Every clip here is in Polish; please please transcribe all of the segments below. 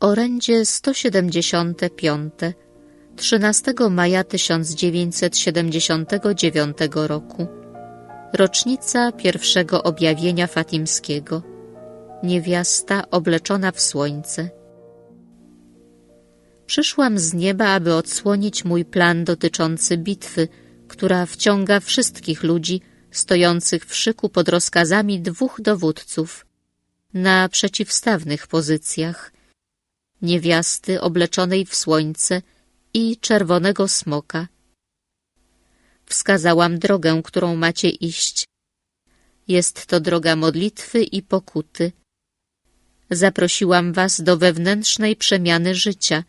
Orędzie 175 13 maja 1979 roku. Rocznica pierwszego objawienia fatimskiego. Niewiasta obleczona w słońce. Przyszłam z nieba, aby odsłonić mój plan dotyczący bitwy, która wciąga wszystkich ludzi stojących w szyku pod rozkazami dwóch dowódców na przeciwstawnych pozycjach niewiasty obleczonej w słońce i czerwonego smoka. Wskazałam drogę, którą macie iść. Jest to droga modlitwy i pokuty. Zaprosiłam was do wewnętrznej przemiany życia –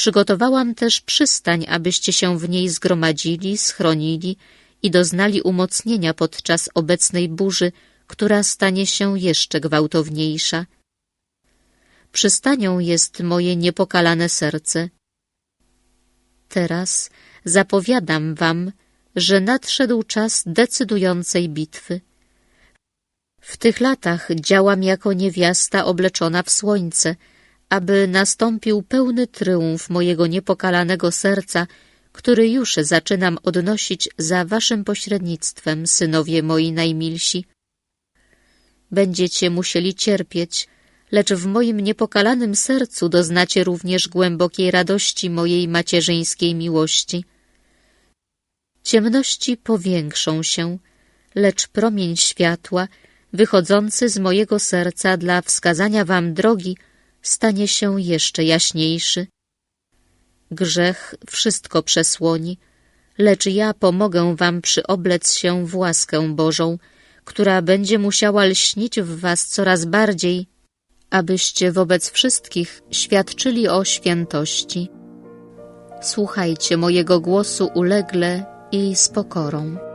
Przygotowałam też przystań, abyście się w niej zgromadzili, schronili i doznali umocnienia podczas obecnej burzy, która stanie się jeszcze gwałtowniejsza. Przystanią jest moje niepokalane serce. Teraz zapowiadam wam, że nadszedł czas decydującej bitwy. W tych latach działam jako niewiasta obleczona w słońce – aby nastąpił pełny tryumf mojego niepokalanego serca, który już zaczynam odnosić za waszym pośrednictwem, synowie moi najmilsi. Będziecie musieli cierpieć, lecz w moim niepokalanym sercu doznacie również głębokiej radości mojej macierzyńskiej miłości. Ciemności powiększą się, lecz promień światła, wychodzący z mojego serca dla wskazania wam drogi, stanie się jeszcze jaśniejszy. Grzech wszystko przesłoni, lecz ja pomogę wam przyoblec się w łaskę Bożą, która będzie musiała lśnić w was coraz bardziej, abyście wobec wszystkich świadczyli o świętości. Słuchajcie mojego głosu ulegle i z pokorą.